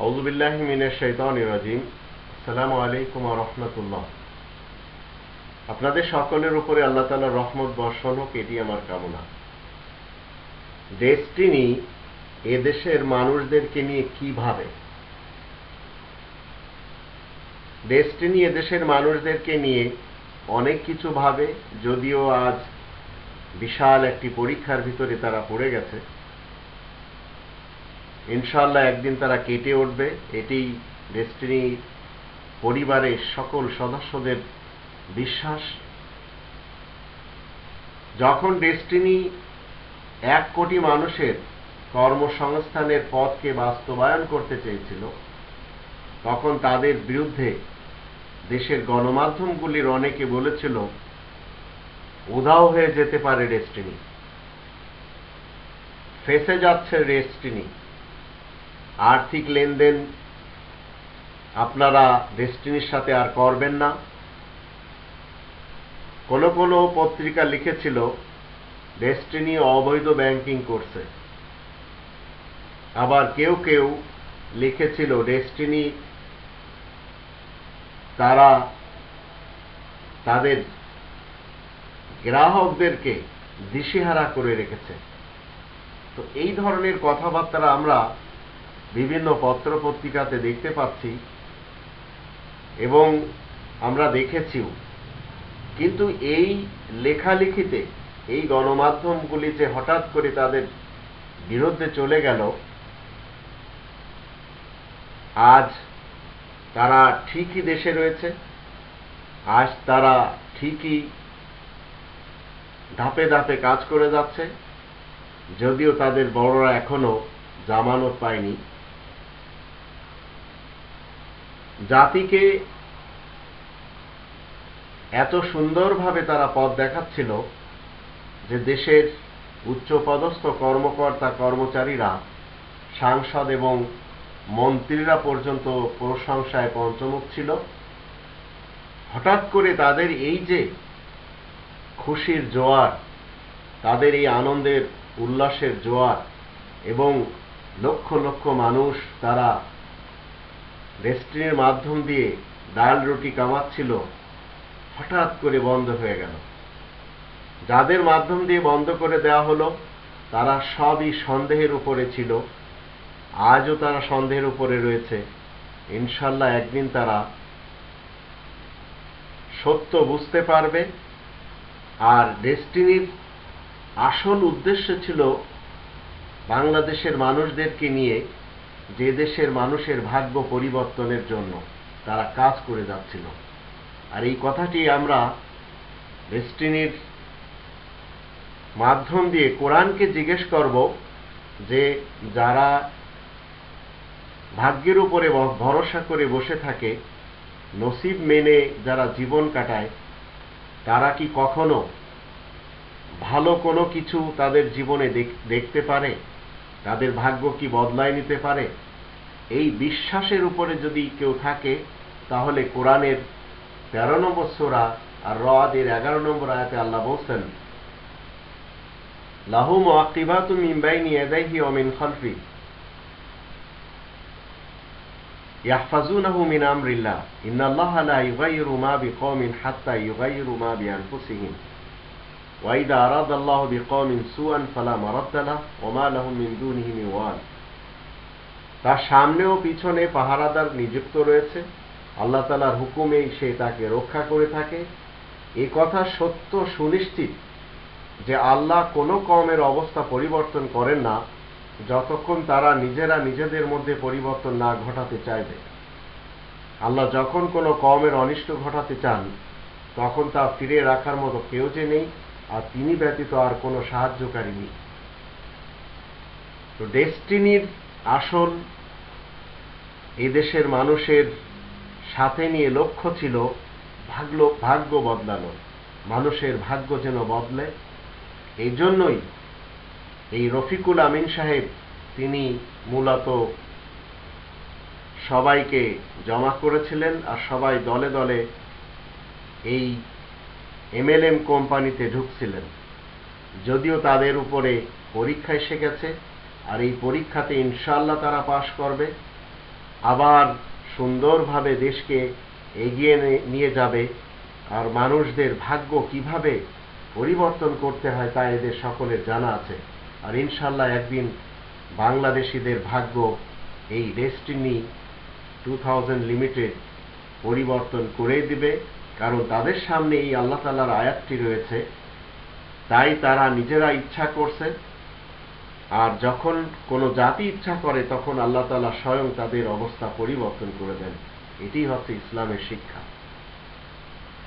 আউজুবিল্লাহ মিনের শৈতান রাজিম। আসসালামু আলাইকুম রহমতুল্লাহ। আপনাদের সকলের উপরে আল্লাহ তালার রহমত বর্ষণ হোক, এটি আমার কামনা। ডেস্টিনি এদেশের মানুষদেরকে নিয়ে কি ভাবে? ডেস্টিনি এদেশের মানুষদেরকে নিয়ে অনেক কিছু ভাবে, যদিও আজ বিশাল একটি পরীক্ষার ভিতরে তারা পড়ে গেছে। ইনশাল্লাহ একদিন তারা কেটে উঠবে। এটি ডেস্টিনি পরিবারের সকল সদস্যদের বিশ্বাস। যখন ডেস্টিনি এক কোটি মানুষের কর্মসংস্থানের পথকে বাস্তবায়ন করতে চেয়েছিল, তখন তাদের বিরুদ্ধে দেশের গণমাধ্যমগুলির অনেকে বলেছিল, উধাও হয়ে যেতে পারে ডেস্টিনি ফেসে যাচ্ছে ডেস্টিনি আর্থিক লেনদেন আপনারা ডেস্টিনির সাথে আর করবেন না। কোনো কোনো পত্রিকা লিখেছিল ডেস্টিনি অবৈধ ব্যাংকিং করছে। আবার কেউ কেউ লিখেছিল ডেস্টিনি তারা তাদের গ্রাহকদেরকে দিশেহারা করে রেখেছে। তো এই ধরনের কথাবার্তা আমরা বিভিন্ন পত্র পত্রিকাতে দেখতে পাচ্ছি এবং আমরা দেখেছিও। কিন্তু এই লেখালেখিতে, এই গণমাধ্যমগুলি যে হঠাৎ করে তাদের বিরুদ্ধে চলে গেল, আজ তারা ঠিকই দেশে রয়েছে, আজ তারা ঠিকই ধাপে ধাপে কাজ করে যাচ্ছে, যদিও তাদের বড়রা এখনও জামানত পায়নি। জাতিকে এত সুন্দরভাবে তারা পথ দেখাচ্ছিল যে দেশের উচ্চপদস্থ কর্মকর্তা, কর্মচারীরা, সাংসদ এবং মন্ত্রীরা পর্যন্ত প্রশংসায় পঞ্চমুখ ছিল। হঠাৎ করে তাদের এই যে খুশির জোয়ার, তাদের এই আনন্দের, উল্লাসের জোয়ার এবং লক্ষ লক্ষ মানুষ তারা রেস্টুরেন্টের মাধ্যম দিয়ে ডাল রুটি কামাচ্ছিল, হঠাৎ করে বন্ধ হয়ে গেল। যাদের মাধ্যম দিয়ে বন্ধ করে দেওয়া হলো, তারা সবই সন্দেহের উপরে ছিল। আজও তারা সন্দেহের উপরে রয়েছে। ইনশাল্লাহ একদিন তারা সত্য বুঝতে পারবে। আর ডেস্টিনির আসল উদ্দেশ্য ছিল বাংলাদেশের মানুষদেরকে নিয়ে যে দেশের মানুষের ভাগ্য পরিবর্তনের জন্য তারা কাজ করে যাচ্ছিল। আর এই কথাটি আমরা ডেস্টিনির মাধ্যম দিয়ে কোরআনকে জিজ্ঞেস করব যে যারা ভাগ্যের উপরে ভরসা করে বসে থাকে, নসিব মেনে যারা জীবন কাটায়, তারা কি কখনো ভালো কোনো কিছু তাদের জীবনে দেখতে পারে? তাদের ভাগ্য কি বদলায় নিতে পারে? এই বিশ্বাসের উপরে যদি কেউ থাকে, তাহলে কোরআনের তেরো নম্বর সোরা আর রাদের এগারো নম্বর আয়াতে আল্লাহ বলছেন, লাহু মুআকিবাতু মিন বাইনি ইয়াদাইহি ওয়া মিন খালফি। ইয়াহফাজুনাহু মিন আমরিল্লাহ। ইন্নাল্লাহা লা ইউগাইয়িরু মা বিকওমিন হাত্তা ইউগাইয়িরু মা বিআনফুসিহিম। وإذا أراد الله بقوم سوءا فلا مرد له وما لهم من دونه من وال তার সামনে ও পিছনে পাহারাদার নিযুক্ত রয়েছে আল্লাহ তালার হুকুমেই সে তাকে রক্ষা করে থাকে এ কথা সত্য সুনিশ্চিত যে আল্লাহ কোনো কমের অবস্থা পরিবর্তন করেন না যতক্ষণ তারা নিজেরা নিজেদের মধ্যে পরিবর্তন না ঘটাতে চাইবে আল্লাহ যখন কোনো কমের অনিষ্ট ঘটাতে চান তখন তা ফিরে রাখার মতো কেউ যে নেই আর তিনি ব্যতীত আর কোনো সাহায্যকারী নেই। তো ডেস্টিনির আসল এদেশের মানুষের সাথে নিয়ে লক্ষ্য ছিল ভাগ্য ভাগ্য বদলানো। মানুষের ভাগ্য যেন বদলে। এই জন্যই এই রফিকুল আমিন সাহেব তিনি মূলত সবাইকে জমা করেছিলেন আর সবাই দলে দলে এই এমএলএম কোম্পানিতে ঢুকছিলেন। যদিও তাদের উপরে পরীক্ষা এসে গেছে, আর এই পরীক্ষাতে ইনশাল্লাহ তারা পাশ করবে। আবার সুন্দরভাবে দেশকে এগিয়ে নিয়ে যাবে, আর মানুষদের ভাগ্য কীভাবে পরিবর্তন করতে হয় তা এদের সকলের জানা আছে। আর ইনশাল্লাহ একদিন বাংলাদেশিদের ভাগ্য এই ডেস্টিনি টু থাউজেন্ড লিমিটেড পরিবর্তন করে দিবে। কারণ তাদের সামনে এই আল্লাহ তালার আয়াতটি রয়েছে। তাই তারা নিজেরা ইচ্ছা করছে। আর যখন কোনো জাতি ইচ্ছা করে, তখন আল্লাহ তালা স্বয়ং তাদের অবস্থা পরিবর্তন করে দেন। এটি হচ্ছে ইসলামের শিক্ষা।